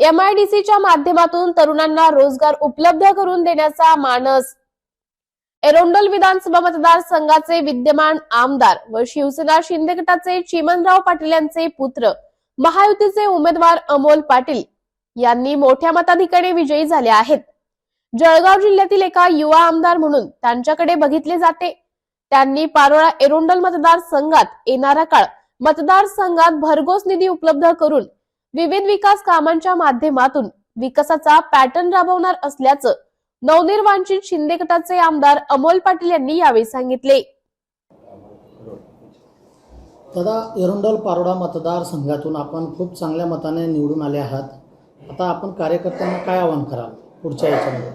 एमआयडीसीच्या माध्यमातून तरुणांना रोजगार उपलब्ध करून देण्याचा मानस. एरोंडल विधानसभा मतदारसंघाचे विद्यमान आमदार व शिवसेना शिंदे गटाचे चिमनराव पाटील यांचे पुत्र महायुतीचे उमेदवार अमोल पाटील यांनी मोठ्या मताधिक्याने विजयी झाले आहेत. जळगाव जिल्ह्यातील एका युवा आमदार म्हणून त्यांच्याकडे बघितले जाते. त्यांनी पारोळा एरोंडल मतदारसंघात येणारा काळ मतदारसंघात भरघोस निधी उपलब्ध करून विविध विकास कामांच्या माध्यमातून विकासाचा पॅटर्न राबवणार असल्याचं नवनिर्वांचित शिंदे गटाचे आमदार अमोल पाटील यांनी यावेळी सांगितले. दादा एरोंडल पारोडा मतदारसंघातून आपण खूप चांगल्या मताने निवडून आले आहात. आता आपण कार्यकर्त्यांना काय आवाहन कराल पुढच्या याच्यामध्ये?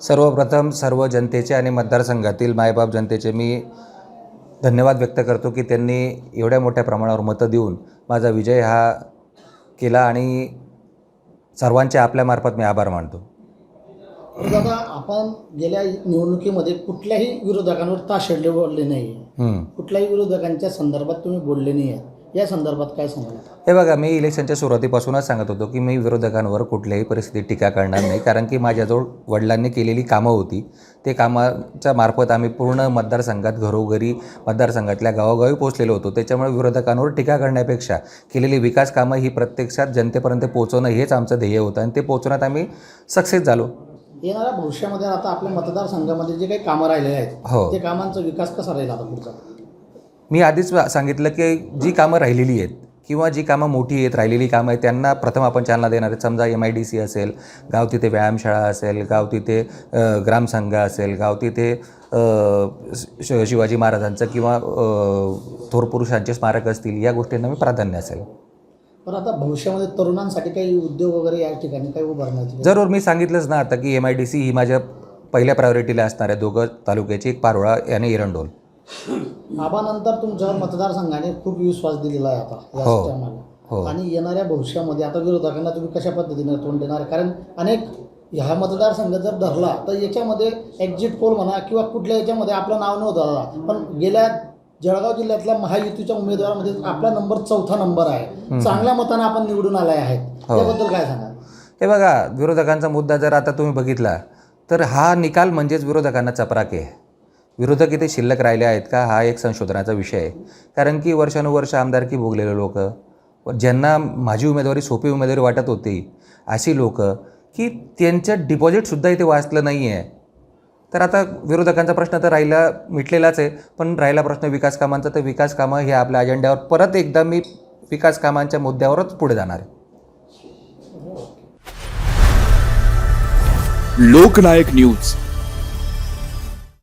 सर्वप्रथम सर्व जनतेचे आणि मतदारसंघातील मायबाप जनतेचे मी धन्यवाद व्यक्त करतो की त्यांनी एवढ्या मोठ्या प्रमाणावर मतं देऊन माझा विजय हा केला आणि सर्वांचे आपल्यामार्फत मी आभार मानतो. दादा आपण गेल्या निवडणुकीमध्ये कुठल्याही विरोधकांवर ताशेडले बोलले नाही. कुठल्याही विरोधकांच्या संदर्भात तुम्ही बोलले नाही आहे या संदर्भात काय सांगाल? हे बघा मी इलेक्शनच्या सुरुवातीपासूनच सांगत होतो की मी विरोधकांवर कुठल्याही परिस्थितीत टीका करणार नाही. कारण की माझ्याजवळ वडिलांनी केलेली कामं होती. ते कामाच्या मार्फत आम्ही पूर्ण मतदारसंघात घरोघरी मतदारसंघातल्या गावोगावी पोहोचलेलो होतो. त्याच्यामुळे विरोधकांवर टीका करण्यापेक्षा केलेली विकास कामं ही प्रत्यक्षात जनतेपर्यंत पोहोचवणं हेच आमचं ध्येय होतं आणि ते पोहोचवण्यात आम्ही सक्सेस झालो. येणाऱ्या भविष्यामध्ये आता आपल्या मतदारसंघामध्ये जे काही कामं राहिलेले आहेत हो. ते कामांचा विकास कसा राहील आता पुढचा? मी आधीच सांगितलं की जी कामं राहिलेली आहेत किंवा जी कामं मोठी आहेत राहिलेली कामं आहेत त्यांना प्रथम आपण चालना देणार आहेत. समजा एम आय डी सी असेल गाव तिथे व्यायामशाळा असेल गाव तिथे ग्रामसंघ असेल गाव तिथे श- शिवाजी महाराजांचं किंवा थोर पुरुषांचे स्मारक असतील या गोष्टींना मी प्राधान्य असेल. पण आता भविष्यामध्ये तरुणांसाठी काही उद्योग वगैरे या ठिकाणी काही उभारण्याची जरूर मी सांगितलंच ना आता की एम आय डी सी ही माझ्या पहिल्या प्रायोरिटीला असणार आहे दोघं तालुक्याची एक पारोळा आणि एरंडोल आबानंतर तुमच्यावर मतदारसंघाने खूप विश्वास दिलेला आहे आता या हो. टायमाला. हो. आणि येणाऱ्या भविष्यामध्ये आता विरोधकांना तुम्ही कशा पद्धतीने तोंड देणार? कारण अनेक ह्या मतदारसंघ जर धरला तर याच्यामध्ये एक्झिट पोल म्हणा किंवा कुठल्या याच्यामध्ये आपलं नाव नव्हतं दादा पण गेल्या जळगाव जिल्ह्यातल्या महायुतीच्या उमेदवारामध्ये आपला नंबर चौथा नंबर आहे. चांगल्या मताने आपण निवडून आले आहेत. हो. त्याबद्दल काय सांगा हे बघा विरोधकांचा मुद्दा जर आता तुम्ही बघितला तर हा निकाल म्हणजेच विरोधकांना चपराके. आहे विरोधक इथे शिल्लक राहिले आहेत का? हा एक संशोधनाचा विषय आहे. कारण की वर्षानुवर्ष आमदारकी भोगलेले लोक ज्यांना माझी उमेदवारी सोपी उमेदवारी वाटत होती अशी लोक की त्यांचं डिपॉझिटसुद्धा इथे वाचलं नाही आहे तर आता विरोधकांचा प्रश्न तर राहिला मिटलेलाच आहे. पण राहिला प्रश्न विकास कामांचा तर विकास कामं हे आपल्या अजेंड्यावर परत एकदा मी विकास कामांच्या मुद्द्यावरच पुढे जाणार आहे. लोकनायक न्यूज.